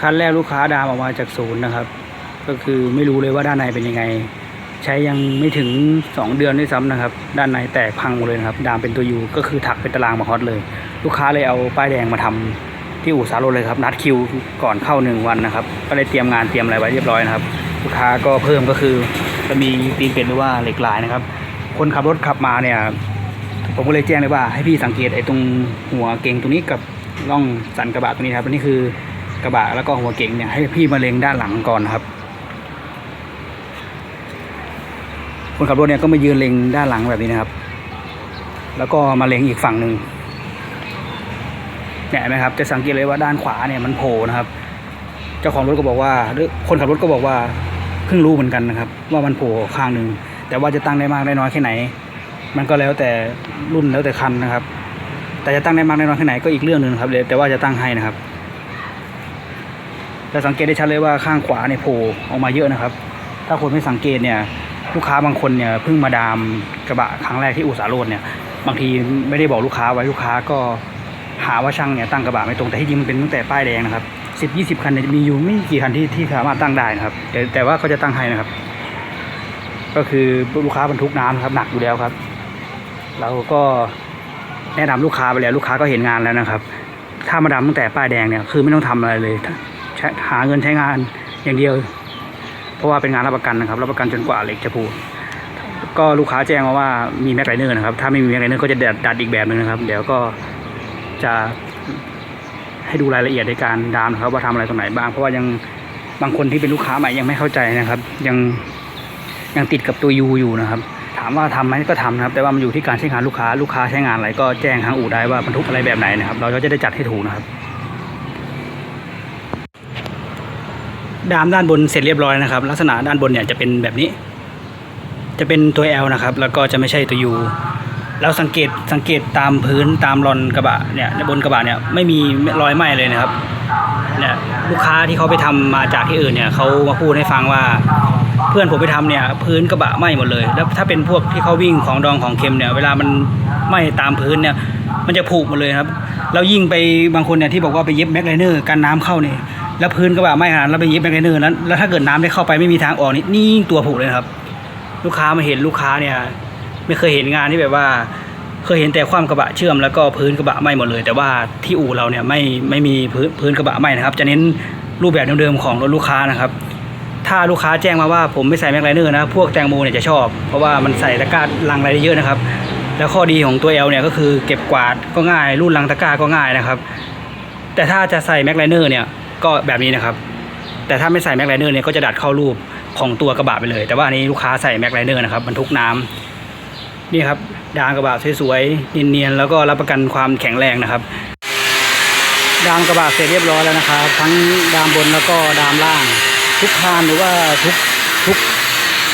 คันแรกลูกค้าดามออกมาจากศูนย์นะครับ ก็คือไม่รู้เลยว่าด้านในเป็นยังไง ใช้ยังไม่ถึง 2 เดือนด้วยซ้ำนะครับ ด้านในแตกพังหมดเลยนะครับ ดามเป็นตัวยูก็คือถักเป็นตารางมาฮอตเลย ลูกค้าเลยเอาป้ายแดงมาทำที่อู่สาโรเลยครับนัดคิวก่อนเข้าหนึ่งวันนะครับ ก็เลยเตรียมงานเตรียมอะไรไว้เรียบร้อยนะครับ ลูกค้าก็เพิ่มก็คือจะมีตีนเป็ดหรือว่าเหล็กลายนะครับ คนขับรถขับมาเนี่ยผมก็เลยแจ้งเลยว่าให้พี่สังเกตไอ้ตรงหัวเก่งตรงนี้กับร่องสันกระบะตรงนี้ครับอันนี้คือ กระบะแล้วก็หัวเก่งเนี่ยให้พี่มาเล็งด้านหลังก่อนครับ คนขับรถเนี่ยก็มายืนเล็งด้านหลังแบบนี้นะครับ แล้วก็มาเล็งอีกฝั่งหนึ่งเนี่ยเห็นไหมครับจะสังเกตเลยว่าด้านขวาเนี่ยมันโผล่นะครับ เจ้าของรถก็บอกว่าหรือคนขับรถก็บอกว่าเพิ่งรู้เหมือนกันนะครับ ว่ามันโผล่ข้างหนึ่งแต่ว่าจะตั้งได้มากได้น้อยแค่ไหน มันก็แล้วแต่รุ่นแล้วแต่คันนะครับ แต่จะตั้งได้มากได้น้อยแค่ไหนก็อีกเรื่องหนึ่งครับเดี๋ยแต่ว่าจะตั้งให้นะครับ จะสังเกตได้ชัดเลยว่าข้างขวาเนี่ยโผล่ออกมาเยอะนะครับ ถ้าคนไม่สังเกตเนี่ยลูกค้าบางคนเนี่ยเพิ่งมาดามกระบะครั้งแรกที่อุตสาหโรดเนี่ยบางทีไม่ได้บอกลูกค้าไว้ลูกค้าก็หาว่าช่างเนี่ยตั้งกระบะไม่ตรงแต่ที่จริงมันเป็นตั้งแต่ป้ายแดงนะครับสิบยี่สิบคันเนี่ยมีอยู่ไม่กี่คันที่ที่สามารถตั้งได้นะครับแต่แต่ว่าเขาจะตั้งให้นะครับ ก็คือลูกค้าบรรทุกน้ำครับหนักอยู่แล้วครับ เราก็แนะนำลูกค้าไปแล้วลูกค้าก็เห็นงานแล้วนะครับ ถ้ามาดำตั้งแต่ป้ายแดงเนี่ยคือไม่ต้องทำอะไรเลย หาเงินใช้งานอย่างเดียว เพราะว่าเป็นงานรับประกันนะครับ รับประกันจนกว่าเหล็กจะพูก็ลูกค้าแจ้งมาว่ามีแม็กไลเนอร์นะครับ ถ้าไม่มีแม็กไลเนอร์ก็จะดัดอีกแบบหนึ่งนะครับ เดี๋ยวก็จะให้ดูรายละเอียดในการดามนะครับ ว่าทำอะไรตรงไหนบ้าง เพราะว่ายังบางคนที่เป็นลูกค้าใหม่ยังไม่เข้าใจนะครับ ยังยังติดกับตัวยูอยู่นะครับ ถามว่าทำไหมก็ทำนะครับ แต่ว่ามันอยู่ที่การใช้งานลูกค้า ลูกค้าใช้งานอะไรก็แจ้งทางอู่ได้ว่าบรรทุกอะไรแบบไหนนะครับ เราก็จะได้จัดให้ถูกนะครับ ดามด้านบนเสร็จเรียบร้อยนะครับ ลักษณะด้านบนเนี่ยจะเป็นแบบนี้ จะเป็นตัว L นะครับ แล้วก็จะไม่ใช่ตัว U แล้วสังเกตสังเกตตามพื้นตามรอนกระบะเนี่ยบนกระบะเนี่ยไม่มีรอยไหม้เลยนะครับเนี่ยลูกค้าที่เขาไปทำมาจากที่อื่นเนี่ยเขามาพูดให้ฟังว่าเพื่อนผมไปทำเนี่ยพื้นกระบะไหม้หมดเลย แล้วถ้าเป็นพวกที่เขาวิ่งของดองของเค็มเนี่ยเวลามันไหม้ตามพื้นเนี่ยมันจะผุหมดเลยครับแล้วยิ่งไปบางคนเนี่ยที่บอกว่าไปเย็บแม็กไลเนอร์กันน้ำเข้าเนี่ย แล้วพื้นกระบะไม้ขนาดนั้นแล้วไปเย็บแมกไลเนอร์นั้นแล้วถ้าเกิดน้ำได้เข้าไปไม่มีทางออกนี่นี่ตัวผุเลยครับ ลูกค้ามาเห็นลูกค้าเนี่ย ไม่เคยเห็นงานที่แบบว่า เคยเห็นแต่ความกระบะเชื่อม แล้วก็พื้นกระบะไหม้หมดเลย แต่ว่าที่อู่เราเนี่ยไม่ไม่มีพื้นพื้นกระบะไหม้นะครับ จะเน้นรูปแบบเดิมๆของรถลูกค้านะครับ ถ้าลูกค้าแจ้งมาว่าผมไม่ใส่แม็กไลเนอร์นะพวกแตงโมเนี่ยจะชอบ เพราะว่ามันใส่ตะกร้าลังอะไรได้เยอะนะครับ แล้วข้อดีของตัว L เนี่ยก็คือเก็บกวาดก็ง่ายรูดลังตะกร้าก็ง่ายนะครับ แต่ถ้าจะใส่แม็กไลเนอร์เนี่ย ก็แบบนี้นะครับ แต่ถ้าไม่ใส่แม็กไลเนอร์เนี่ยก็จะดัดเข้ารูปของตัวกระบะไปเลย แต่ว่าอันนี้ลูกค้าใส่แม็กไลเนอร์นะครับบรรทุกน้ำนี่ครับดางกระบะสวยๆเนียนๆแล้วก็รับประกันความแข็งแรงนะครับ ดามกระบะเสร็จเรียบร้อยแล้วนะครับ ทั้งดามบนแล้วก็ดามล่าง ทุกคานหรือว่าทุกทุก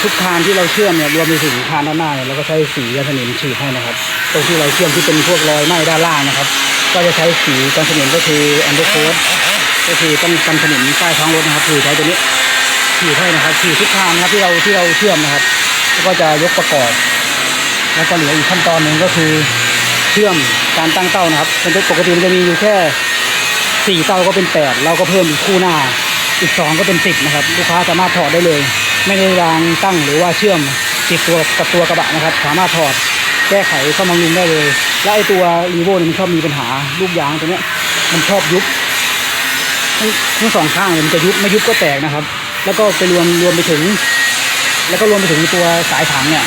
ทุกคานที่เราเชื่อมเนี่ยรวมไปถึงคานด้านหน้าเนี่ยเราก็ใช้สีกันสนิมฉีดให้นะครับ ตรงที่เราเชื่อมที่เป็นพวกรอยไหม้ด้านล่างนะครับ ก็จะใช้สีกันสนิมก็คืออันเดอร์โคด ก็คือต้องกันสนิมใต้ท้องรถนะครับ คือใช้ตัวนี้ฉีดให้นะครับฉีดทุกคานนะครับที่เราที่เราเชื่อมนะครับ แล้วก็จะยกประกอบ แล้วก็เหลืออีกขั้นตอนหนึ่งก็คือเชื่อมการตั้งเต้านะครับเป็นปกติมันจะมีอยู่แค่สี่เต้าก็เป็นแปดเราก็เพิ่มอีกคู่หน้าอีกสองก็เป็นสิบนะครับ ลูกค้าสามารถถอดได้เลย ไม่ได้วางตั้งหรือว่าเชื่อมติดตัวกับตัวกระบะนะครับ สามารถถอดแก้ไขเข้ามาลุงได้เลย และไอตัวรีโวเนี่ยมันชอบมีปัญหาลูกยางตัวเนี้ยมันชอบยุบ ทั้งสองข้างมันจะยุบไม่ยุบก็แตกนะครับ แล้วก็ไปรวมรวมไปถึง แล้วก็รวมไปถึงตัวสายถังเนี่ย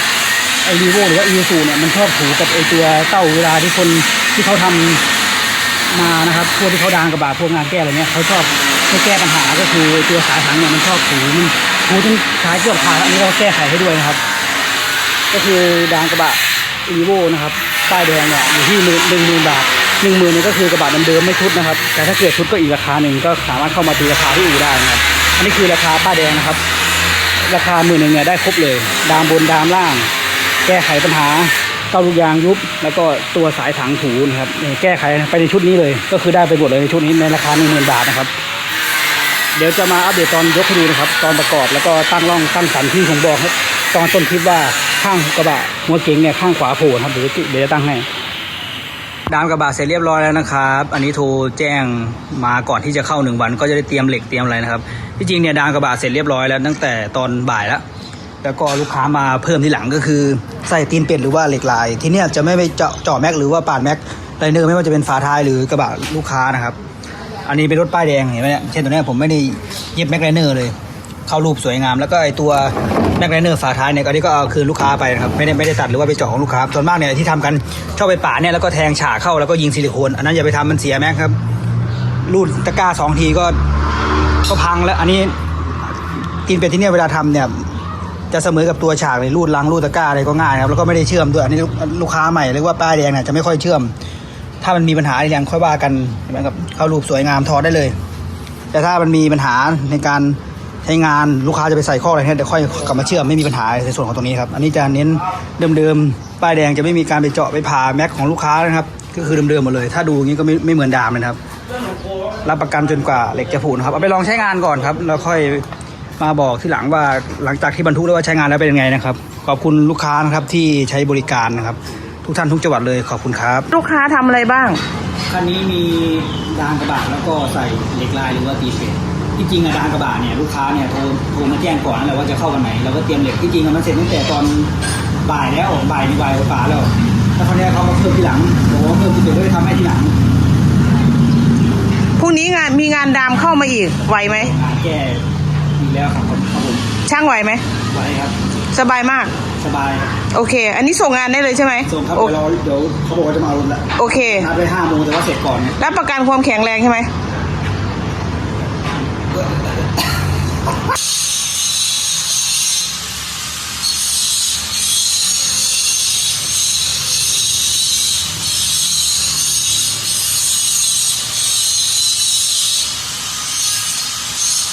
ไอรีโวหรือว่าอีซูเนี่ยมันชอบถูกับไอตัวเต้าเวลาที่คนที่เขาทำมานะครับพวกที่เขาดางกระบะพวกงานแก้อะไรเนี่ยเขาชอบให้แก้ปัญหาก็คือตัวสายถังเนี่ยมันชอบถูมันถูจนสายเกือบขาดอันนี้เราแก้ไขให้ด้วยนะครับ ก็คือดางกระบะอีโวนะครับป้ายแดงเนี่ยอยู่ที่หนึ่งหนึ่งหมื่นบาท หนึ่งหมื่นนี่ก็คือกระบะเดิมๆไม่ชุดนะครับ แต่ถ้าเกิดชุดก็อีกราคาหนึ่งก็สามารถเข้ามาตีราคาที่อู่ได้นะครับ อันนี้คือราคาป้าแดงนะครับ ราคาหมื่นหนึ่งเนี่ยได้ครบเลย ดามบนดามล่าง แก้ไขปัญหาเต้าลูกยางยุบ แล้วก็ตัวสายถังถูนะครับแก้ไขไปในชุดนี้เลย ก็คือได้ไปหมดเลยในชุดนี้ในราคาหนึ่งหมื่นบาทนะครับ เดี๋ยวจะมาอัปเดตตอนยกให้ดูนะครับ ตอนประกอบแล้วก็ตั้งร่องตั้งสันที่ผมบอกตอนต้นคลิปว่าข้างกระบะหัวเก๋งเนี่ยข้างขวาโผล่นะครับเดี๋ยวเดี๋ยวจะตั้งให้ ดามกระบะเสร็จเรียบร้อยแล้วนะครับ อันนี้โทรแจ้งมาก่อนที่จะเข้าหนึ่งวัน ก็จะได้เตรียมเหล็กเตรียมอะไรนะครับ ที่จริงเนี่ยดามกระบะเสร็จเรียบร้อยแล้วตั้งแต่ตอนบ่ายแล้ว แล้วก็ลูกค้ามาเพิ่มที่หลังก็คือใส่ตีนเป็ดหรือว่าเหล็กลาย ที่เนี่ยจะไม่ไปเจาะเจาะแม็กหรือว่าปาดแม็กไลเนอร์ไม่ว่าจะเป็นฝาท้ายหรือกระบะลูกค้านะครับ อันนี้เป็นรถป้ายแดงเห็นไหมเนี่ยเช่นตัวเนี้ยผมไม่ได้เย็บแม็กไลเนอร์เลย เข้ารูปสวยงาม แล้วก็ไอตัว แม็กไลเนอร์ฝาท้ายเนี่ยอันนี้ก็เอาคืนลูกค้าไปนะครับไม่ได้ไม่ได้ตัดหรือว่าไปเจาะของลูกค้าส่วนมากเนี่ยที่ทำกันชอบไปป่าเนี่ยแล้วก็แทงฉากเข้าแล้วก็ยิงซิลิโคนอันนั้นอย่าไปทำมันเสียแม็กครับรูดตะกร้าสองทีก็ก็พังแล้วอันนี้ตีนเป็ดที่เนี่ยเวลาทำเนี่ยจะเสมอกับตัวฉากเลยรูดลังรูดตะกร้าอะไรก็ง่ายครับแล้วก็ไม่ได้เชื่อมด้วยอันนี้ลูกลูกค้าใหม่เรียกว่าป้ายแดงเนี่ยจะไม่ค่อยเชื่อม ถ้ามันมีปัญหาอะไรยังค่อยว่ากันเห็นไหมครับเข้ารูปสวยงามถอดได้เลย แต่ถ้ามันมีปัญหาในการ ใช้งานลูกค้าจะไปใส่ข้ออะไรเนี่ยเดี๋ยวค่อยกลับมาเชื่อมไม่มีปัญหาในส่วนของตรงนี้ครับอันนี้จะเน้นเดิมๆป้ายแดงจะไม่มีการไปเจาะไปผ่าแม็กของลูกค้านะครับก็คือเดิมๆหมดเลย ถ้าดูอย่างนี้ก็ไม่ไม่เหมือนดามเลยนะครับ รับประกันจนกว่าเหล็กจะผุนะครับเอาไปลองใช้งานก่อนครับแล้วค่อยมาบอกที่หลังว่าหลังจากที่บรรทุกแล้วว่าใช้งานแล้วเป็นยังไงนะครับ ขอบคุณลูกค้านะครับที่ใช้บริการนะครับ ทุกท่านทุกจังหวัดเลยขอบคุณครับ ลูกค้าทำอะไรบ้างคันนี้มียางกระบะแล้วก็ใส่เหล็กลายหรือว่าตีเป็ด ที่จริงอะยางกระบะเนี่ยลูกค้าเนี่ยโทรโทรมาแจ้งก่อนนั่นแหละว่าจะเข้าวันไหนเราก็เตรียมเหล็กที่จริงอะมันเสร็จตั้งแต่ตอนบ่ายแล้วบ่ายบ่ายกว่าๆแล้วถ้าเขาวนี้เขามาเพิ่มทีหลังบอกว่าเพิ่มตีเป็ดด้วยทำให้ทีหลังพรุ่งนี้งานมีงานดามเข้ามาอีกไหวไหมงานแก้อีกแล้วครับผมครับผมช่างไหวไหมไว้ครับ สบายมากสบายครับโอเค อันนี้ส่งงานได้เลยใช่ไหมส่งครับโอเดี๋ยวเราเดี๋ยวเขาบอกว่าจะมาเอารถละโอเคนัดไปห้าโมงแต่ว่าเสร็จก่อนเนี่ยรับประกันความแข็งแรงใช่ไหม Shhh!